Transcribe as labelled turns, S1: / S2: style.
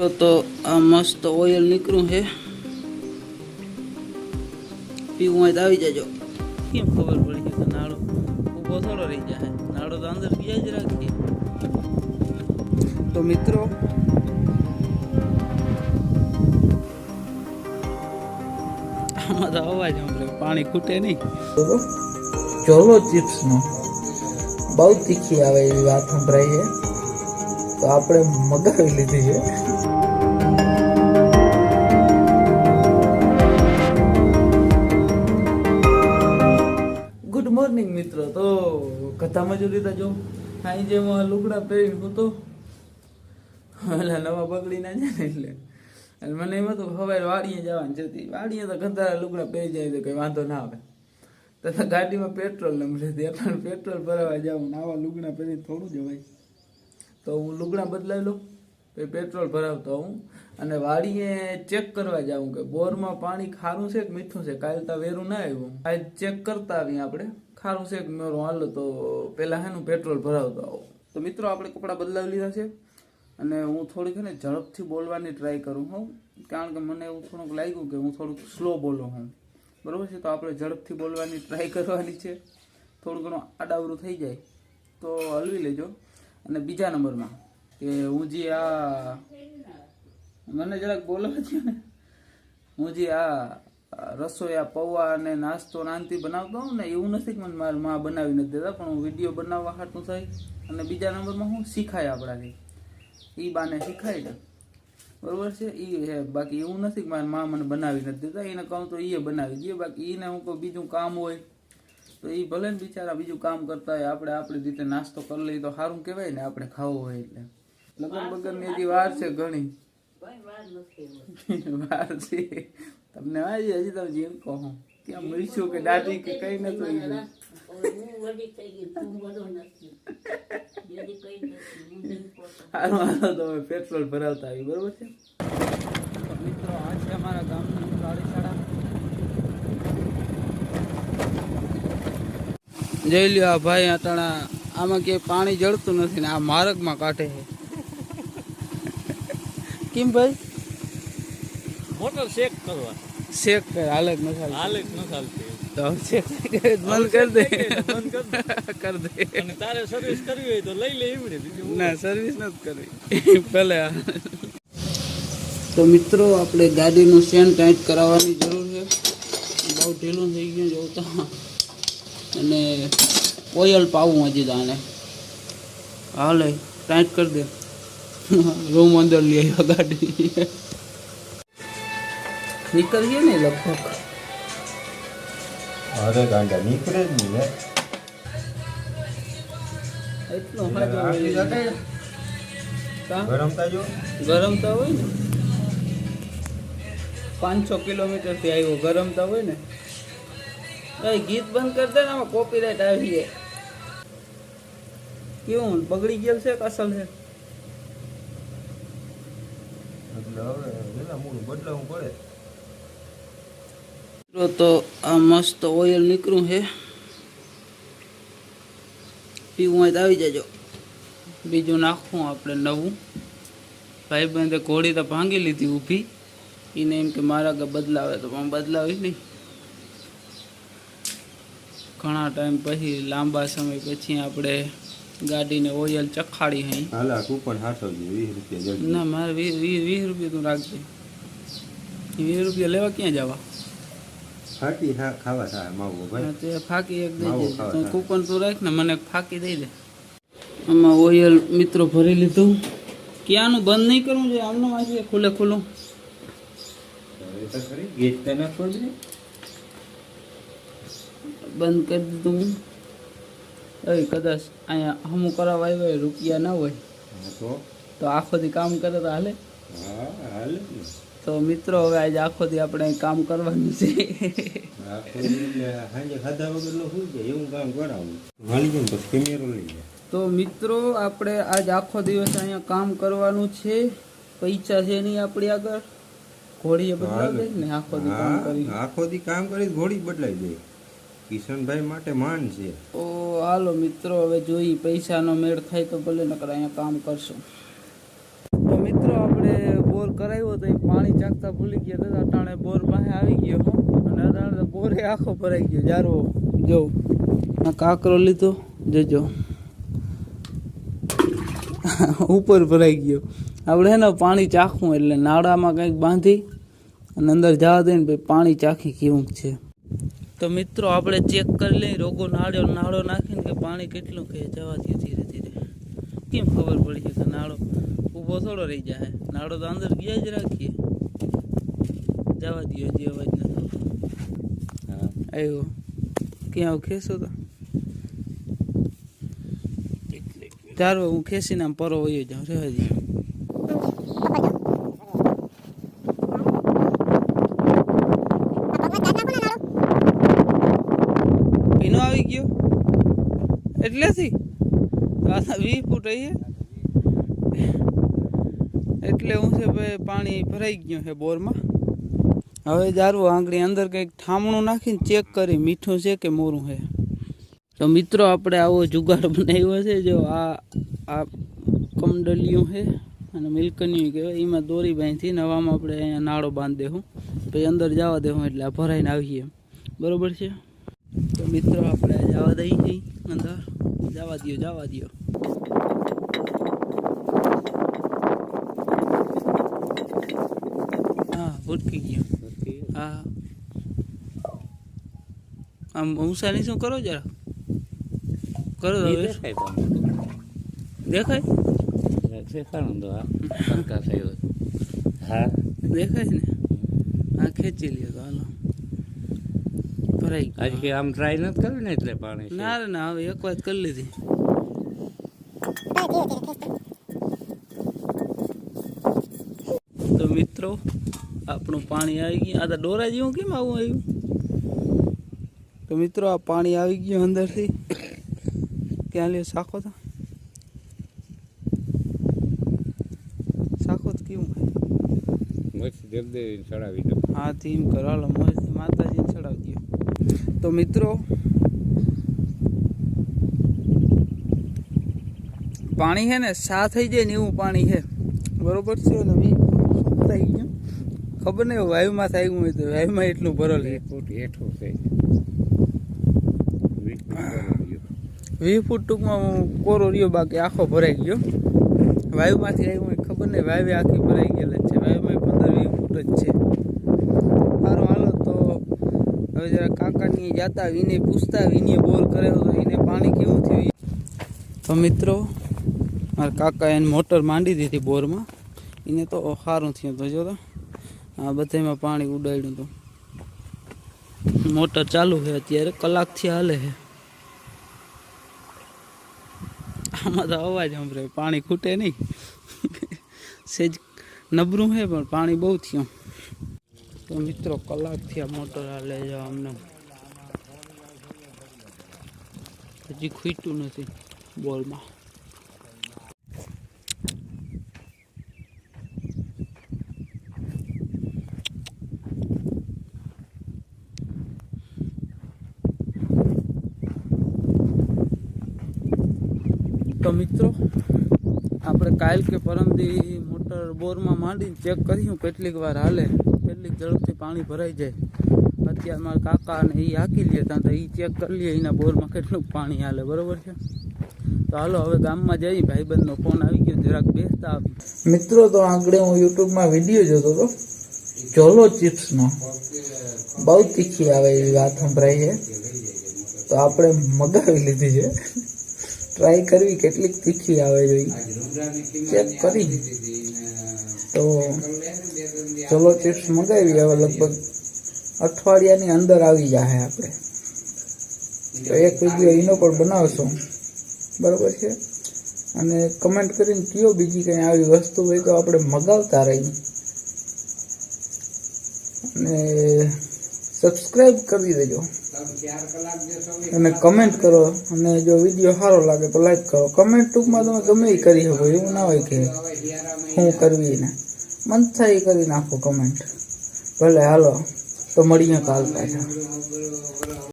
S1: તો તો આ મસ્ત ઓઇલ નીકળ્યું છે. પીવું હોય તો આવી જજો. કેમ ખબર પડી કે નાળો ઊભો થોડો રહી જાય નાળો તો અંદર ગયા જ રાખીએ. તો મિત્રો આમાં તો અવાજ સાંભળે પાણી ખૂટે નહીં. ચોલો ચિપ્સનો. બહુ તીખી આવે એવી વાત સંભળાય છે. તો આપણે મગાવી લીધી છે. ગુડ મોર્નિંગ મિત્રો. તો કથા મજૂરી લીધા જો. અહીં જે લુગડા પહેરીને હું તો નવા બગડી ના જાય ને એટલે. મને એમ હતું હવે વાડીએ જવાનું છે. વાડીએ તો ગંદા લુગડા પહેરી જાય તો કઈ વાંધો ના આવે. તથા ગાડીમાં પેટ્રોલ હતી એટલે પેટ્રોલ ભરાવા જાઉં આવા લુગડા પહેરી થોડું જવાય તો હું લુગડા બદલાવી લઉં, પછી પેટ્રોલ ભરાવતો હું અને વાડીએ ચેક કરવા જાઉં કે બોરમાં પાણી ખારું છે કે મીઠું છે? કાલ તો વેરું ના આવ્યું. આજ ચેક કરતા આવીએ આપણે. ખારું છે કે મેરો હાલો તો પહેલાં હેનું પેટ્રોલ ભરાવતો આવું. તો મિત્રો, આપણે કપડાં બદલાવી લીધા છે અને હું થોડીક ને ઝડપથી બોલવાની ટ્રાય કરું હું કારણ કે મને એવું થોડુંક લાગ્યું કે હું થોડુંક સ્લો બોલું હું બરોબર છે? તો આપણે ઝડપથી બોલવાની ટ્રાય કરવાની છે. થોડું ઘણું આડાવરું થઈ જાય. તો હલવી લેજો. અને બીજા નંબરમાં કે હું જે આ મને જરાક બોલવા છે ને. હું જે આ રસોઈ પૌવા અને નાસ્તો નાનથી બનાવતો હોઉં ને, એવું નથી કે મને મારા માં બનાવી નથી દેતા, પણ હું વીડિયો બનાવવા હાટું થાય અને બીજા નંબરમાં હું શીખાય આપણાથી. એ બાને શીખાય ને. બરોબર છે? એ છે બાકી એવું નથી કે મારા મા મને બનાવી નથી દેતા, એને કહું તો એ બનાવી દે. બાકી એને હું કોઈ બીજું કામ હોય તો એ ભલે ને બિચારા બીજું કામ કરતા હોય આપણે આપણી રીતે નાસ્તો કરી લઈએ તો સારું કહેવાય ને આપણે ખાવું હોય એટલે. લગન બગનની હજી વાર છે ઘણી. વાર છે. તમને આજે હજી તમે જેમ કહો ત્યાં મળીશું કે દાદી કે કઈ નથી હારું હાલો તો હવે પેટ્રોલ ભરાવતા આવી બરોબર છે? મિત્રો આ છે અમારા ગામની ગાડીશાળા જોઈ લ્યો આ ભાઈ અટાણા. આમાં ક્યાંય પાણી જળતું નથી ને આ માર્ગમાં કાઢે છે. કેમ ભાઈ?
S2: મોટર શેક કરવા.
S1: શેક કર હાલત ન ચાલે
S2: હાલે ન ચાલતી
S1: તો શેક બંધ કરી દે.
S2: બંધ કરી દે. અને તારે સર્વિસ કરવી હોય તો લઈ લે
S1: ના સર્વિસ નથી કરવી. ભલે તો મિત્રો આપણે ગાડીનું સેન ટાઈટ કરાવવાની જરૂર છે. બહુ ઢીલું થઈ ગયું જોતા. અને ઓયલ પાવું હજી તો આને. હાલે ટાઈટ કરી દે. રૂમ અંદર લઈ આવ્યો ગાડી. નીકળીએ ને લગભગ.
S3: અરે ગાંડા નીકળે જ નહીં યાર.
S1: એટલો
S3: આટલી જગ્યાએ
S1: કાં?
S3: ગરમ
S1: તો હોય ને. પાંચસો કિલોમીટરથી આવ્યો ગરમતા હોય ને. ગીત બંધ કરી દે ને આમાં કોપીરાઇટ આવી જાય. કેવું? બગડી ગયેલ છે કે અસલ છે?
S3: બદલાવવું પડે.
S1: તો આ મસ્ત ઓઇલ નીકળ્યું છે. પીવું હોય તો આવી જજો. બીજું નાખવું આપણે નવું. ભાઈ ભાઈબંધે ઘોડી તો ભાંગી લીધી ઊભી. એને એમ કે મારા કે બદલાવે તો પણ બદલાવી નહીં. ઘણા ટાઈમ પછી લાંબા સમય પછી આપણે ગાડીને ઓઇલ ચખાડી હઈ
S3: હાલા કૂપન હાથવજે વીસ રૂપિયા
S1: ના મારે વીસ રૂપિયા તું રાખજે. વીસ રૂપિયા લેવા ક્યાં જવા?
S3: ફાકી ખાવા થાય માવો ભાઈ.
S1: તે ફાકી એક દઈ દે. તું કૂપન તું રાખ ને મને ફાકી દઈ દે. આમાં ઓઇલ મિત્રો ભરી લીધું. ક્યાંનું બંધ નહીં કરવું જોઈએ? આમનું વાંચીએ ખુલ્લે ખુલ્લું
S3: હવે તો ખરી ગેસ તો નાખવો જ નહીં.
S1: બંધ કરી દીધું હું. એ કદાચ અહીંયા હમું કરાવવા આવ્યો હોય રૂપિયા ના હોય
S3: તો?
S1: આખો દી કામ કરે તો હાલે. તો મિત્રો હવે આજે આખો દી આપણે કામ કરવાનું છે. તો મિત્રો આપણે આજ આખો દિવસ અહીંયા કામ કરવાનું છે. પૈસા છે નહીં આપણી આગળ. ઘોડીએ બદલાવી દે ને આખો દી કામ કરી.
S3: આખો દી કામ કરી ઘોડી બદલાઈ જાય કિશનભાઈ માટે માન છે.
S1: ઓ, હાલો મિત્રો, હવે જોઈ પૈસાનો મેળ થાય તો ભલે, નકર અહીંયા કામ કરશું. તો મિત્રો, આપણે બોર કરાયો તો પાણી ચાખતા ભૂલી ગયા હતા, અટાણે બોર પાસે આવી ગયો અને અટાણે બોરે આખો ભરાઈ ગયો. જારો, જો કાકરો લીધો, જોજો. ઉપર ભરાઈ ગયો. આપણે ને પાણી ચાખવું એટલે નાળામાં કંઈક બાંધી અને અંદર જવા દઈને ભાઈ, પાણી ચાખી કેવું છે? તો મિત્રો આપણે ચેક કરી લઈએ. રોગો નાળો નાળો નાખીને કે પાણી કેટલું કે જવા દે ધીરે ધીરે. કેમ ખબર પડી છે કે નાળો ઊભો થોડો રહી જાય? નાળો તો અંદર ગયા જ રાખીએ. જવા દે હજી અવાજ ન આવ્યો ક્યાં આવું ખેંચો તો? ચાલો હું ખેંચીને આમ પરો વયો જાઉં. રહેવા દે ભીનો આવી ગયો એટલેથી વીસ ફૂટ અહીંયા એટલે હું છે ભાઈ પાણી ભરાઈ ગયું છે બોરમાં. હવે જારું આંગળી અંદર કંઈક ઠામણું નાખીને ચેક કરી, મીઠું છે કે મોરું છે? તો મિત્રો, આપણે આવો જુગાડ બનાવ્યો છે, જો આ આ કમડલિયું છે અને મિલ્કનિયું કહેવાય. એમાં દોરી બાંધી નવામાં આપણે અહીંયા નાળો બાંધી દેવું પછી અંદર જવા દેવું એટલે આ ભરાઈને આવીએ બરોબર છે? તો મિત્રો આપણે જવા દઈ જઈ અંદર. જવા દો જવા દો હા ભૂટકી ગયો. હા. આમ ઊંસાની શું કરો જરા? કરો તો હવે. દેખાય
S3: હા.
S1: દેખાય ને? હા ખેંચી લ્યો તો હાલો. ભરાઈ
S3: આજે કે આમ ટ્રાય નથી કર્યું ને એટલે પાણી.
S1: ના રે ના હવે એક વાત કરી લીધી. તો મિત્રો આપણું પાણી આવી ગયું. આ તો ડોરા જેવું કેમ આવું આવ્યું? તો મિત્રો આ પાણી આવી ગયું અંદરથી. ક્યાં લ્યો શાખો તો? શાખો તો કેવું
S3: મસ્ત જલ્દી ચડાવી દો.
S1: હા થીમ કરો હાલો મોજથી માતાજીને ચડાવી તો મિત્રો પાણી છે ને સા થઈ જાય ને એવું પાણી છે. બરોબર છે ને વી થઈ ગયું. ખબર નહીં વાયુમાં થઈ હોય તો વાયુમાં એટલું ભરેલ
S3: હેઠું છે વીસ ફૂટ
S1: ટૂંકમાં કોરો રહ્યો બાકી આખો ભરાઈ ગયો. વાયુમાંથી આવ્યું હોય ખબર નહીં વાયુ આખી ભરાઈ ગયેલ છે. વાયુમાં પંદર વીસ ફૂટ જ છે. હવે જરા કાકાની જાતા વિને પૂછતા વિને બોર કર્યો તો એને પાણી કેવું થયું તો મિત્રો, મારા કાકા એને મોટર માંડી દીધી બોરમાં. એને તો સારું થયું તો જો આ બધામાં પાણી ઉડાડ્યું તો મોટર ચાલુ છે અત્યારે, કલાકથી હાલે છે. આમાં તો અવાજ સંભળાય પાણી ખૂટે નહીં. સેજ નબરું છે, પણ પાણી બહુ થયું. તો મિત્રો કલાકથી આ મોટર હાલે છે અમને. હજી ખૂટ્યું નથી બોલમાં. તો મિત્રો, આપણે કાલ કે પરમદી મોટર બોરમાં માંડીને ચેક કર્યું, કેટલીક વાર હાલે. કેટલીક ઝડપથી પાણી ભરાઈ જાય. અત્યારે મારા કાકા અને એ હાકી લે ત્યાં તો એ ચેક કરી લઈએ એના બોરમાં કેટલું પાણી હાલે, બરોબર છે? તો હાલો, હવે ગામમાં જઈ ભાઈબંધનો ફોન આવી ગયો, જરાક બેસતા મિત્રો, તો આગળ હું યુટ્યુબમાં વીડિયો જોતો હતો. ચોલો ચિપ્સનો બહુ તીખી આવે એવી વાત સંભળાઈ છે. તો આપણે મગાવી લીધી છે. ટ્રાય કરવી, કેટલીક તીખી આવે છે ચેક કરી. તો ચલો ચિપ્સ મંગાવી હવે લગભગ અઠવાડિયાની અંદર આવી જાય આપણે. તો એક વીડિયો એનો પણ બનાવશું. બરાબર છે? અને કમેન્ટ કરીને કયો બીજી કંઈ આવી વસ્તુ હોય તો આપણે મગાવતા રહીએ. અને સબસ્ક્રાઈબ કરી દેજો. અને કમેન્ટ કરો. અને જો વીડિયો સારો લાગે તો લાઈક કરો. કમેન્ટ ટૂંકમાં તમે ગમે કરી શકો, એવું ના હોય કે શું કરવી ને. મન થાય કરી નાખો કમેન્ટ ભલે હાલો તો મળીએ કાલ પાછા.